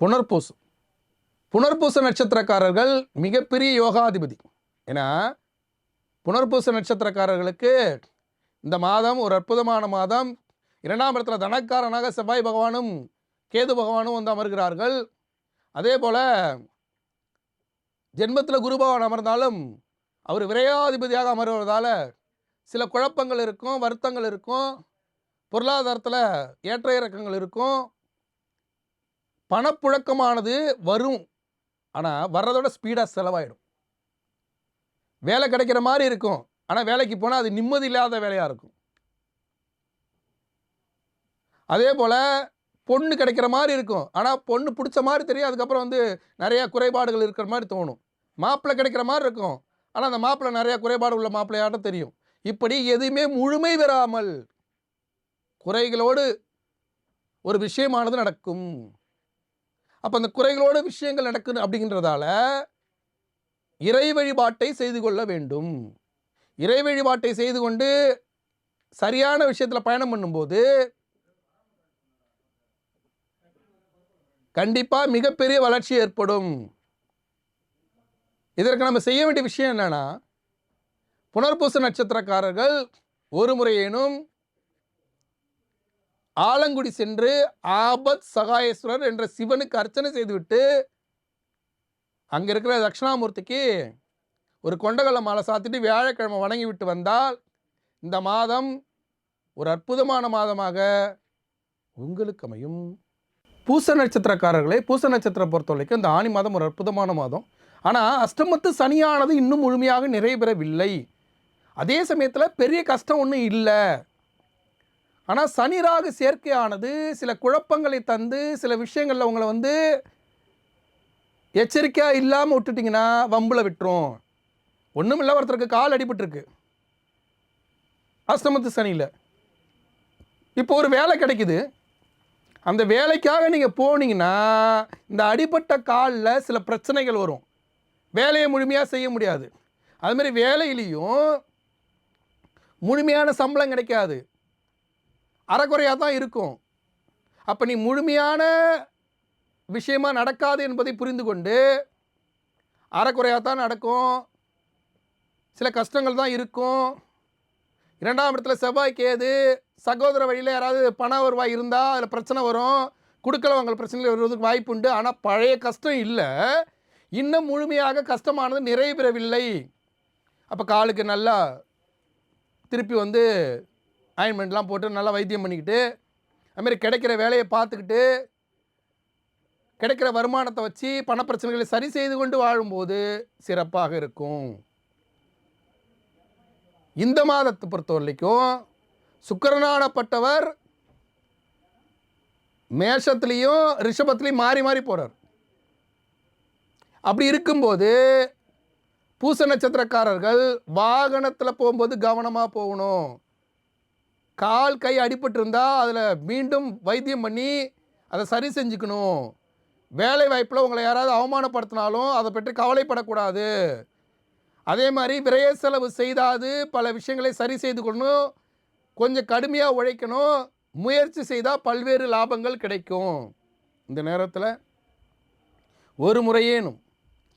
புனர்பூசம் புனர்பூச நட்சத்திரக்காரர்கள் மிகப்பெரிய யோகாதிபதி. ஏன்னா புனர்பூச நட்சத்திரக்காரர்களுக்கு இந்த மாதம் ஒரு அற்புதமான மாதம். இரண்டாம் இடத்துல தனக்காரனாக செவ்வாய் பகவானும் கேது பகவானும் வந்து அமர்கிறார்கள். அதே போல் ஜென்மத்தில் குரு பகவான் அமர்ந்தாலும் அவர் விரையாதிபதியாக அமர்வதால் சில குழப்பங்கள் இருக்கும் வருத்தங்கள் இருக்கும் பொருளாதாரத்தில் ஏற்ற இறக்கங்கள் இருக்கும். பணப்புழக்கமானது வரும். ஆனால் வர்றதோட ஸ்பீடாக செலவாயிடும். வேலை கிடைக்கிற மாதிரி இருக்கும். ஆனால் வேலைக்கு போனால் அது நிம்மதி இல்லாத வேலையாக இருக்கும். அதே போல் பொண்ணு கிடைக்கிற மாதிரி இருக்கும். ஆனால் பொண்ணு பிடிச்ச மாதிரி தெரியும். அதுக்கப்புறம் வந்து நிறையா குறைபாடுகள் இருக்கிற மாதிரி தோணும். மாப்பிள்ளை கிடைக்கிற மாதிரி இருக்கும். ஆனால் அந்த மாப்பிள்ளை நிறையா குறைபாடு உள்ள மாப்பிள்ளையாட்டம் தெரியும். இப்படி எதுவுமே முழுமை பெறாமல் குறைகளோடு ஒரு விஷயமானது நடக்கும். அப்போ அந்த குறைகளோடு விஷயங்கள் நடக்குது அப்படிங்கிறதால இறை வழிபாட்டை செய்து கொள்ள வேண்டும். இறை வழிபாட்டை செய்து கொண்டு சரியான விஷயத்தில் பயணம் பண்ணும்போது கண்டிப்பாக மிகப்பெரிய வளர்ச்சி ஏற்படும். இதற்கு நம்ம செய்ய வேண்டிய விஷயம் என்னென்னா புனர்பூச நட்சத்திரக்காரர்கள் ஒரு முறையேனும் ஆலங்குடி சென்று ஆபத் சகாயேஸ்வரர் என்ற சிவனுக்கு அர்ச்சனை செய்துவிட்டு அங்கே இருக்கிற தட்சிணாமூர்த்திக்கு ஒரு கொண்டகல மாலை சாத்திட்டு வியாழக்கிழமை வணங்கி விட்டு வந்தால் இந்த மாதம் ஒரு அற்புதமான மாதமாக உங்களுக்கு அமையும். பூச நட்சத்திரக்காரர்களே பூச நட்சத்திரம் பொறுத்த வரைக்கும் இந்த ஆணி மாதம் ஒரு அற்புதமான மாதம். ஆனால் அஷ்டமத்து சனியானது இன்னும் முழுமையாக நிறைவேறவில்லை அதே சமயத்தில் பெரிய கஷ்டம் ஒன்றும் இல்லை. ஆனால் சனி ராகு சேர்க்கையானது சில குழப்பங்களை தந்து சில விஷயங்களில் உங்களை வந்து எச்சரிக்கையாக இல்லாமல் விட்டுட்டிங்கன்னா வம்பில் விட்டுரும். ஒன்றும் இல்லை ஒருத்தருக்கு கால் அடிபட்டுருக்கு. அஸ்தமத்து சனியில். இப்போ ஒரு வேலை கிடைக்குது. அந்த வேலைக்காக நீங்கள் போனீங்கன்னா இந்த அடிபட்ட காலில் சில பிரச்சனைகள் வரும். வேலையை முழுமையாக செய்ய முடியாது. அதுமாதிரி வேலையிலையும் முழுமையான சம்பளம் கிடைக்காது. அறகுறையாக தான் இருக்கும். அப்போ நீ முழுமையான விஷயமா நடக்காது என்பதை புரிந்து கொண்டு அறக்குறையாக தான் நடக்கும். சில கஷ்டங்கள் தான் இருக்கும். இரண்டாம் இடத்துல செவ்வாய் கேது சகோதர வழியில் யாராவது பண வருவாய் இருந்தால் அதில் பிரச்சனை வரும். கொடுக்கலவங்க பிரச்சனைகள் வருவதற்கு வாய்ப்பு உண்டு. ஆனால் பழைய கஷ்டம் இல்லை. இன்னும் முழுமையாக கஷ்டமானது நிறைவேறவில்லை. அப்போ காலுக்கு நல்லா திருப்பி வந்து ஆயின்மெண்ட்லாம் போட்டு நல்லா வைத்தியம் பண்ணிக்கிட்டு அதுமாரி கிடைக்கிற வேலையை பார்த்துக்கிட்டு கிடைக்கிற வருமானத்தை வச்சு பணப்பிரச்சனைகளை சரி செய்து கொண்டு வாழும்போது சிறப்பாக இருக்கும். இந்த மாதத்தை பொறுத்த வரைக்கும் சுக்கரனானப்பட்டவர் மேஷத்துலேயும் ரிஷபத்துலேயும் மாறி மாறி போகிறார் அப்படி இருக்கும்போது பூச நட்சத்திரக்காரர்கள் வாகனத்தில் போகும்போது கவனமாக போகணும். கால் கை அடிபட்டிருந்தா அதில் மீண்டும் வைத்தியம் பண்ணி அதை சரி செஞ்சுக்கணும். வேலை வாய்ப்பில் உங்களை யாராவது அவமானப்படுத்தினாலும் அதை பற்றி கவலைப்படக்கூடாது. அதே மாதிரி விரைய செலவு செய்தாது பல விஷயங்களை சரி செய்து கொள்ளணும். கொஞ்சம் கடுமையாக உழைக்கணும். முயற்சி செய்தால் பல்வேறு லாபங்கள் கிடைக்கும். இந்த நேரத்தில் ஒரு முறையேனும்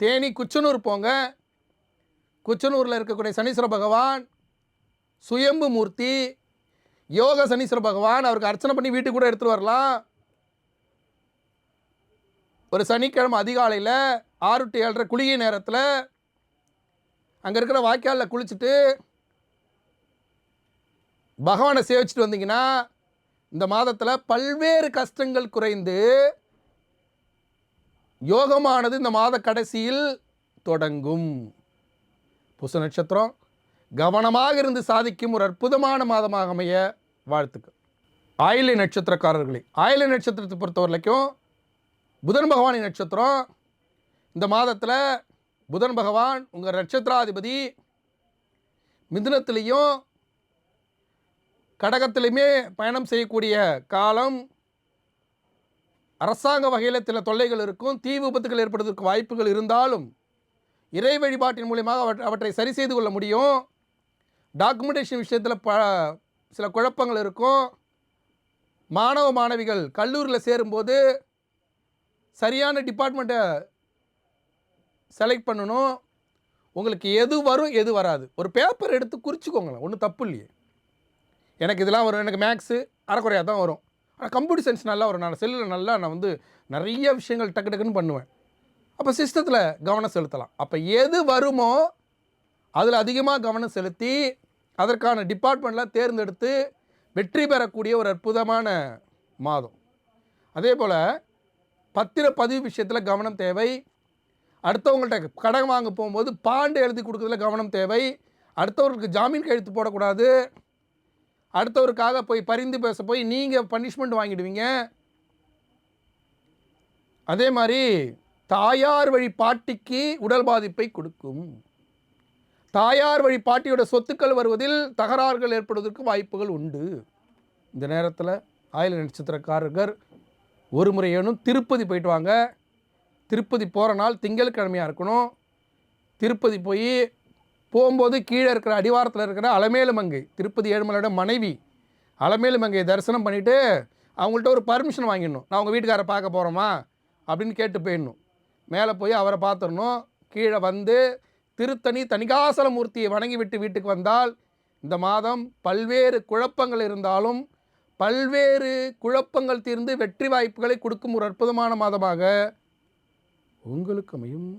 தேனி குச்சனூர் போங்க. குச்சனூரில் இருக்கக்கூடிய சனீஸ்வர பகவான் சுயம்பு மூர்த்தி யோக சனீஸ்வர பகவான் அவருக்கு அர்ச்சனை பண்ணி வீட்டுக்கு கூட எடுத்துகிட்டு வரலாம். ஒரு சனிக்கிழமை அதிகாலையில் ஆறு டு ஏழரை குளிகை நேரத்தில் அங்கே இருக்கிற வாய்க்காலில் குளிச்சுட்டு பகவானை சேவிச்சுட்டு வந்தீங்கன்னா இந்த மாதத்தில் பல்வேறு கஷ்டங்கள் குறைந்து யோகமானது இந்த மாத கடைசியில் தொடங்கும். புச நட்சத்திரம். கவனமாக இருந்து சாதிக்கும் ஒரு அற்புதமான மாதமாக அமைய வாழ்த்துக்கள். ஆயிலை நட்சத்திரக்காரர்களே ஆயிலை நட்சத்திரத்தை பொறுத்த வரைக்கும் புதன் பகவானின் நட்சத்திரம். இந்த மாதத்தில் புதன் பகவான் உங்கள் நட்சத்திராதிபதி மிதுனத்திலையும் கடகத்திலையுமே பயணம் செய்யக்கூடிய காலம். அரசாங்க வகையில் சில தொல்லைகள் இருக்கும் தீ விபத்துகள் ஏற்படுவதற்கு வாய்ப்புகள் இருந்தாலும் இறை வழிபாட்டின் மூலியமாக அவற்றை அவற்றை சரி செய்து கொள்ள முடியும். டாக்குமெண்டேஷன் விஷயத்தில் ப சில குழப்பங்கள் இருக்கும். மாணவ மாணவிகள் கல்லூரியில் சேரும்போது சரியான டிபார்ட்மெண்ட்டை செலக்ட் பண்ணணும். உங்களுக்கு எது வரும் எது வராது. ஒரு பேப்பர் எடுத்து குறிச்சிக்கோங்களேன். ஒன்றும் தப்பு இல்லையே. எனக்கு இதெல்லாம் வரும். எனக்கு மேக்ஸு அரைக்குறையாக தான் வரும். ஆனால் கம்ப்யூட்டர் சயின்ஸ் நல்லா வரும். நான் செல்லில் நல்லா நான் வந்து நிறைய விஷயங்கள் டக்கு டக்குன்னு பண்ணுவேன். அப்போ சிஸ்டத்தில் கவனம் செலுத்தலாம். அப்போ எது வருமோ அதில் அதிகமாக கவனம் செலுத்தி அதற்கான டிபார்ட்மெண்ட்லாம் தேர்ந்தெடுத்து வெற்றி பெறக்கூடிய ஒரு அற்புதமான மாதம். அதே போல் பத்திரப்பதிவு விஷயத்தில் கவனம் தேவை. அடுத்தவங்கள்ட்ட கடன் வாங்க போகும்போது பாண்டு எழுதி கொடுக்கறதுல கவனம் தேவை. அடுத்தவர்களுக்கு ஜாமீன் கையெழுத்து போடக்கூடாது. அடுத்தவருக்காக போய் பரிந்து பேச போய் நீங்கள் பனிஷ்மெண்ட் வாங்கிடுவீங்க. அதே மாதிரி தாயார் வழி பாட்டிக்கு உடல் பாதிப்பை கொடுக்கும். தாயார் வழி பாட்டியோட சொத்துக்கள் வருவதில் தகராறுகள் ஏற்படுவதற்கு வாய்ப்புகள் உண்டு. இந்த நேரத்தில் ஆயுள நட்சத்திரக்காரர்கள் ஒரு முறையேனும் திருப்பதி போயிட்டு வாங்க. திருப்பதி போகிற நாள் திங்கட்கிழமையாக இருக்கணும். திருப்பதி போய் போகும்போது கீழே இருக்கிற அடிவாரத்தில் இருக்கிற அலமேலுமங்கை திருப்பதி ஏழுமலையோட மனைவி அலமேலுமங்கையை தரிசனம் பண்ணிவிட்டு அவங்கள்ட்ட ஒரு பர்மிஷன் வாங்கிடணும். நான் உங்கள் வீட்டுக்காரை பார்க்க போகிறோமா அப்படின்னு கேட்டு போயிடணும். மேலே போய் அவரை பார்த்துடணும். கீழே வந்து திருத்தணி தணிகாசலமூர்த்தியை மூர்த்தியை வீட்டுக்கு வந்தால் இந்த மாதம் பல்வேறு குழப்பங்கள் இருந்தாலும் பல்வேறு குழப்பங்கள் தீர்ந்து வெற்றி வாய்ப்புகளை கொடுக்கும் ஒரு அற்புதமான மாதமாக உங்களுக்கு அமையும்.